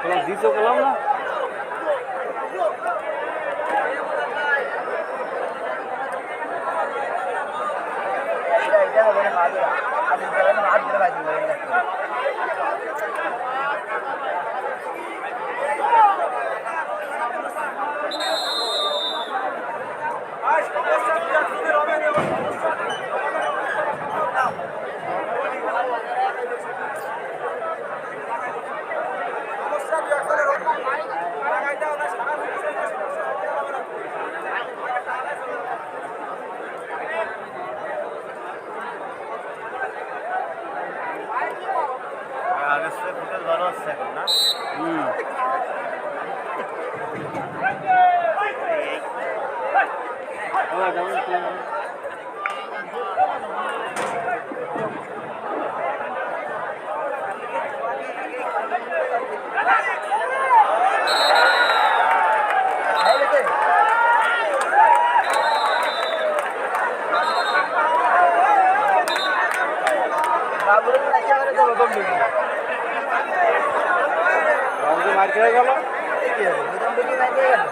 তোমার দিছো গেলাম না? আজ ধরে না আজ ধরে বাইতে বলে আগের থেকে ফুটেজ ভালো হচ্ছে এখন না হুম আবার যেমন তুমি- বাবুরের একেবারে তো রকম দিবি রঞ্জু মার খেয়ে গেল কি হবে রকম দিবি না দিয়ে গেল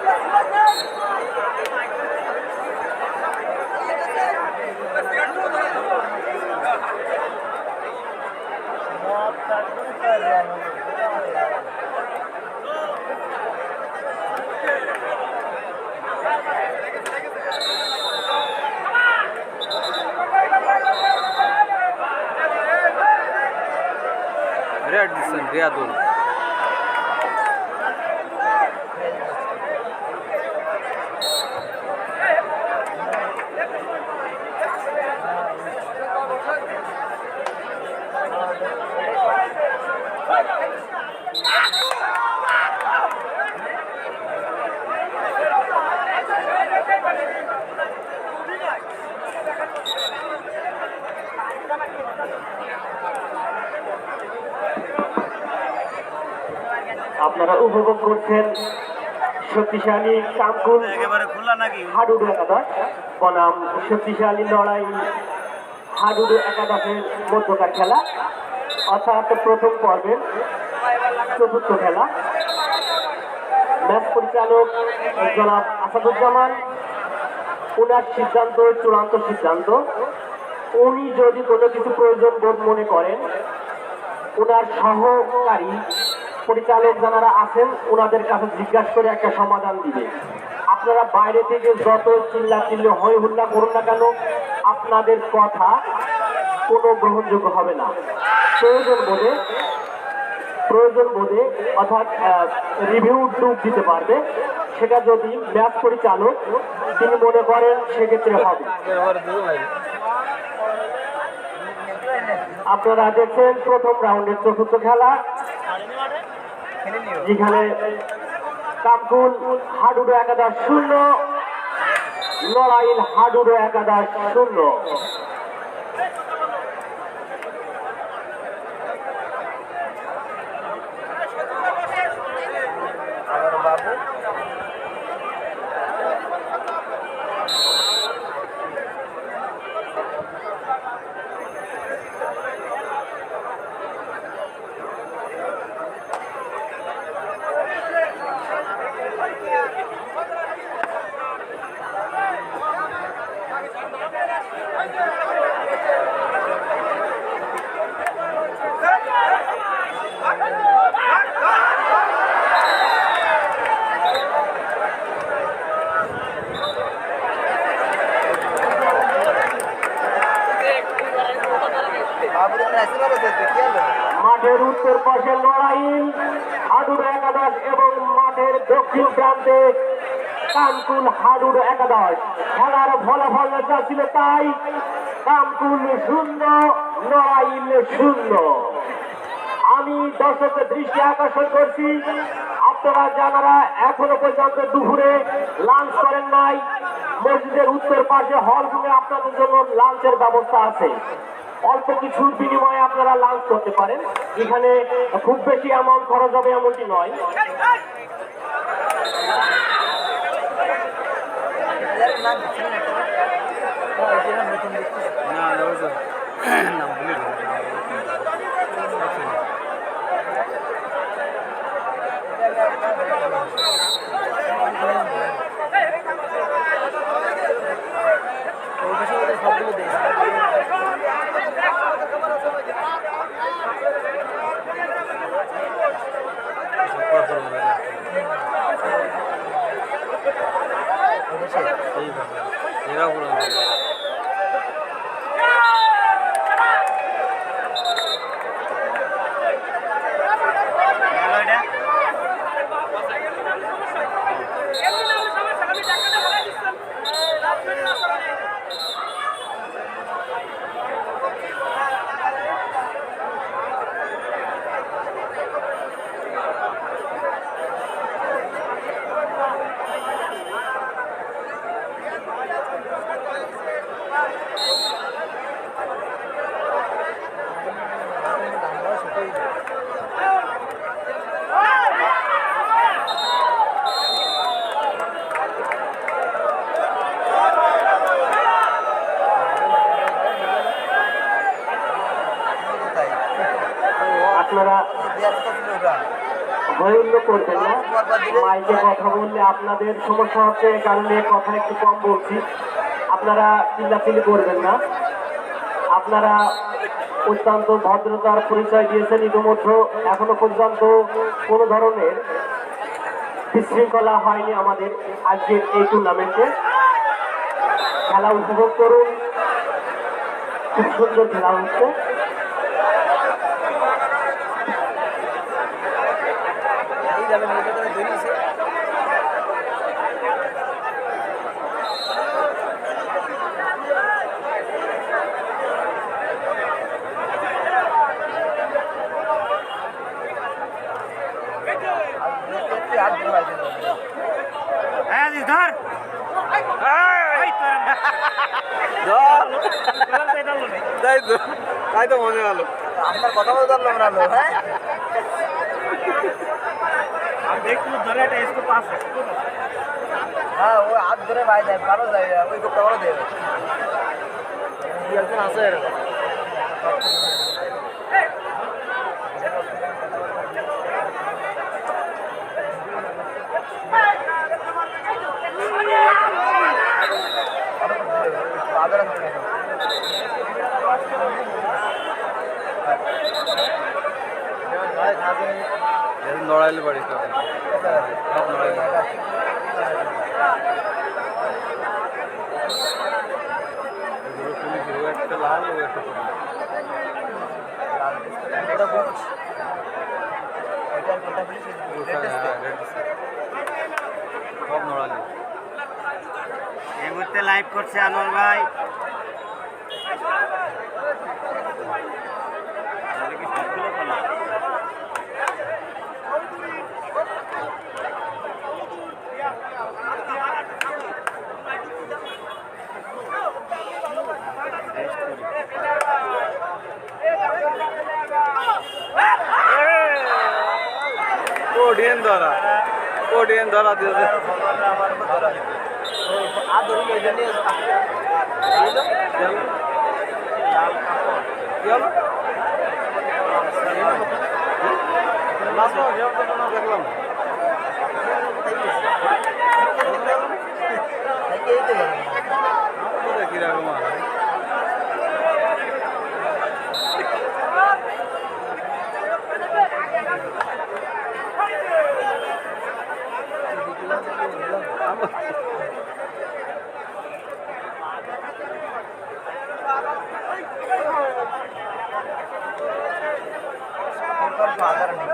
রেড দিচ্ছেন রিয়াদুল আপনারা উপভোগ করছেন। শক্তিশালী কামকুল। হাডুডু একাদশ। বনাম শক্তিশালী লড়াই। হাডুডু একাদশের মধ্যকার খেলা। অর্থাৎ প্রথম পর্বের চতুর্থ খেলা। ম্যাচ পরিচালক জনাব আসাদুজ্জামান। ওনার সিদ্ধান্ত চূড়ান্ত সিদ্ধান্ত। উনি যদি কোনো কিছু প্রয়োজন বোধ মনে করেন ওনার সহকারী পরিচালক যারা আছেন ওনাদের কাছে জিজ্ঞাসা করে একটা সমাধান দিবে। আপনারা বাইরে থেকে যত চিল্লা চিল্লি হই হুল্লা করুন না কেন, আপনাদের কথা কোনো গ্রহণযোগ্য হবে না। প্রয়োজন বোধে প্রয়োজন বোধে অর্থাৎ রিভিউ ডুব দিতে পারবে। সেটা যদি ম্যাচ পরিচালক, তিনি মনে করেন সেক্ষেত্রে হবে। আপনারা দেখছেন প্রথম রাউন্ডের চতুর্থ খেলা। যেখানে কাপুল হাডুডো একাদশ শূন্য লড়াইল হাডুডো একাদশ শূন্য। মাঠের উত্তর পাশে লড়াইল হাডুডো একাদশ এবং মাঠের দক্ষিণ প্রান্তে কামকুল হাডুডো একাদশ। খেলার ফলাফল যা ছিল তাই কামকুল শূন্য লড়াইল শূন্য। আমি দর্শকের দৃষ্টি আকর্ষণ করছি। আপনারা যারা এখনও পর্যন্ত দুপুরে লাঞ্চ করেন নাই, মসজিদের উত্তর পাশে হল রুমে আপনাদের জন্য লাঞ্চের ব্যবস্থা আছে। অল্প কিছুর বিনিময়ে আপনারা লাঞ্চ করতে পারেন। এখানে খুব বেশি অ্যামাউন্ট খরচ হবে এমনটি নয়। না না ভুলে ঠিক এরা বলুন মাইকে কথা বললে আপনাদের সমস্যা হচ্ছে কারণে কথা একটু কম বলছি। আপনারা চিল্লাচিল্লি করবেন না। আপনারা অত্যন্ত ভদ্রতার পরিচয় দিয়েছেন ইতিমধ্যে। এখনও পর্যন্ত কোনো ধরনের বিশৃঙ্খলা হয়নি আমাদের আজকের এই টুর্নামেন্টে খেলা উপভোগ করুন। খুব সুন্দর খেলা হচ্ছে। এই যাবে মেয়েটা করে বেরিয়েছে হাত ধরে বাইরে হ্যাঁ ধর তাই তো তাই তো মনে হলো। আপনার কথা বলতে পারলাম না লো, হ্যাঁ? হ্যাঁ ও হাত ধরে বাইরে যায় ভালো যায় ওই কোপটা ভালো দেবে একজন আছে। এরকম আছে লড়াইলে বাড়ি একটা লাল ও একটা। সব নড়ালি এই মুহূর্তে লাইভ করছে আনোয়ার ভাই কি সবগুলো কোডিয়ান ধরা কোডিয়ান ধরা দিয়েছে। দেখলাম কীরকম আর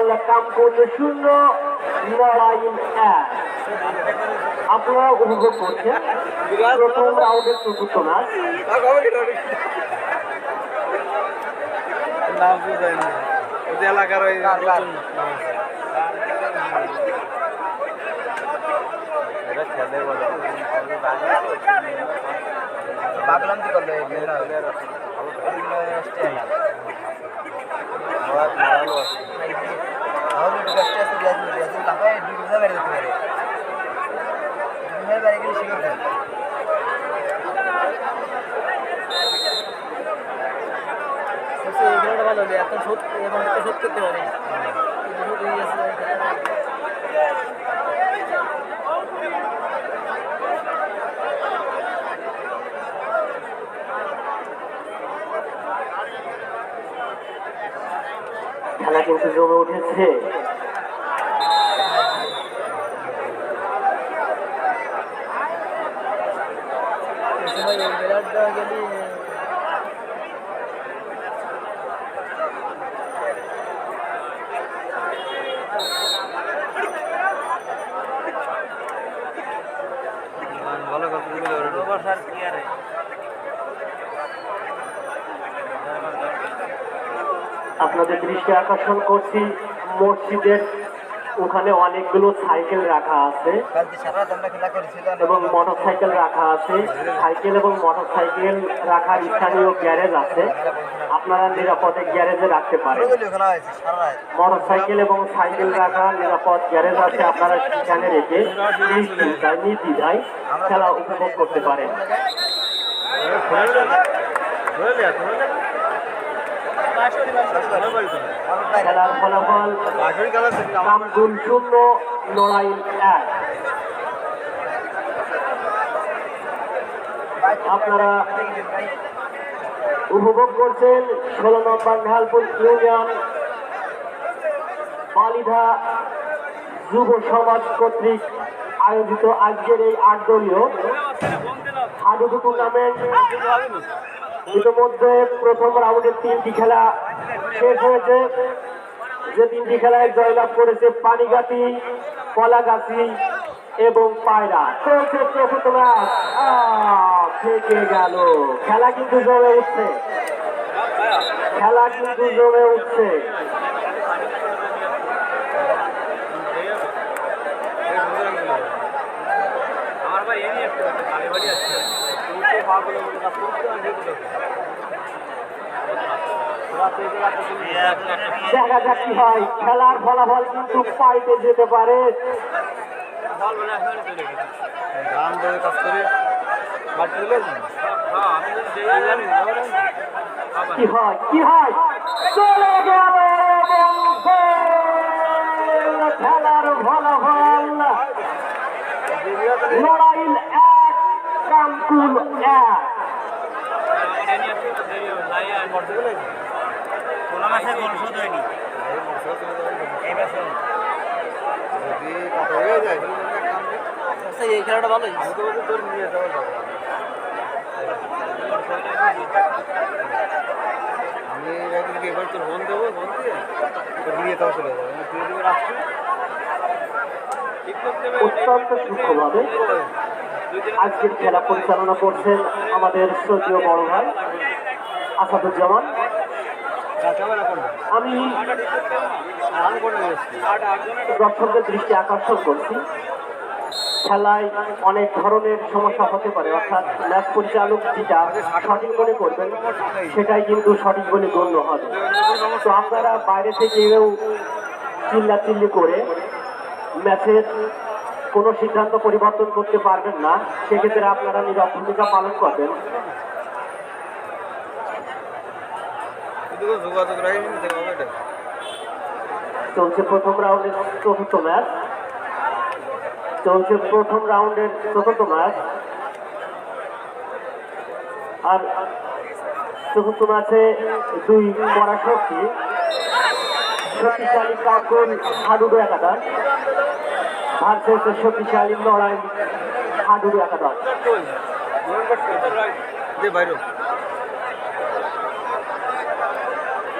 খেলার ফলাফল কামকুন শূন্য নড়াইল এক। আপনারা উপভোগ করছেন। প্রথম রাউন্ডের চতুর্থ ম্যাচ নাম বুঝাই না। এলাকার ওই করল? ভালো। ভালো আছে। কষ্টে আছে, রিয়াজ- রিয়াজের লাফায় দুই ঘণ্টা বেড়ে যেতে পারে। দুই ঘণ্টা বেড়ে গেলে শিখে ফেলবে। এই ভালো হলো, এখন শোধ শোধ করতে পারে খেলা কিন্তু জমে উঠেছে এই সময় এই খেলাটা গেলে ভালো কথা আপনাদের দৃষ্টি আকর্ষণ করছি মসজিদের ওখানে অনেকগুলো সাইকেল রাখা আছে এবং মোটর সাইকেল রাখা আছে সাইকেল এবং মোটর সাইকেল রাখার স্থানীয় গ্যারেজ আছে আপনারা নিরাপদে গ্যারেজে রাখতে পারেন মোটর সাইকেল এবং সাইকেল রাখা নিরাপদ গ্যারেজ আছে আপনারা সেখানে রেখে নির্দ্বিধায় নির্দ্বিধায় খেলা উপভোগ করতে পারেন এক আপনারা উপভোগ করছেন ষোলো নম্বর ঢালপুর ইউনিয়ন বালিধা যুব সমাজ কর্তৃক আয়োজিত আজকের এই আট দলীয় হাডুডু টুর্নামেন্ট ইতিমধ্যে প্রথম রাউন্ডের তিনটি খেলা শেষ হয়েছে। যে তিনটি খেলায় জয়লাভ করেছে পানিগাতি কলাগাছি এবং পায়রা। চলছে চতুর্থ ম্যাচ থেকে গেল। খেলা কিন্তু জমে উঠছে। খেলা কিন্তু জমে উঠছে আমার ভাই এমনি একটু কালী বাড়ি আসছে তুমি পা বলে বলে কাজ করতে আমি যেতে রাতে রাতে তুমি দেখা যাক কি হয়। খেলার ফলাফল কিন্তু পাল্টে যেতে পারে। কি হয়? কি হয়? চলে গেল! খেলার ফলাফল। লড়াই এক কামকুল এক। মাসে গোল শোধ হয়নি এই বছর হয়ে। আচ্ছা, এই খেলাটা ভালোই আমি একদিনকে এবার তোর ফোন দেবো ফোন দিয়ে তোর নিয়ে তাও চলে যাব আমি তুই দিকে রাখছি হবে অত্যন্ত সূক্ষ্মভাবে আজকের খেলা পরিচালনা করছেন আমাদের শ্রদ্ধীয় বড় ভাই আসাদুজ্জামান আমি দর্শকদের দৃষ্টি আকর্ষণ করছি। খেলায় অনেক ধরনের সমস্যা হতে পারে। অর্থাৎ ম্যাচ পরিচালক যেটা সঠিক মনে করবেন সেটাই কিন্তু সঠিক বলে গণ্য হবে। তো আপনারা বাইরে থেকেও চিল্লা চিল্লি করে ম্যাচের কোনো সিদ্ধান্ত পরিবর্তন করতে পারবেন না। সেক্ষেত্রে আপনারা নীরব ভূমিকা পালন করবেন। কিন্তু যোগাযোগ রাখি দেওয়া হবে এটা। চলছে প্রথম রাউন্ডের চতুর্থ ম্যাচ। চলছে প্রথম রাউন্ডের চতুর্থ ম্যাচ। আর চতুর্থ ম্যাচে দুই পরাশক্তি শক্তিশালী কাকুর হাডুডু একাদশ ভার্সেস শক্তিশালী লড়াই হাডুডু একাদশ দে বাইরে আই কিটা কোন নেই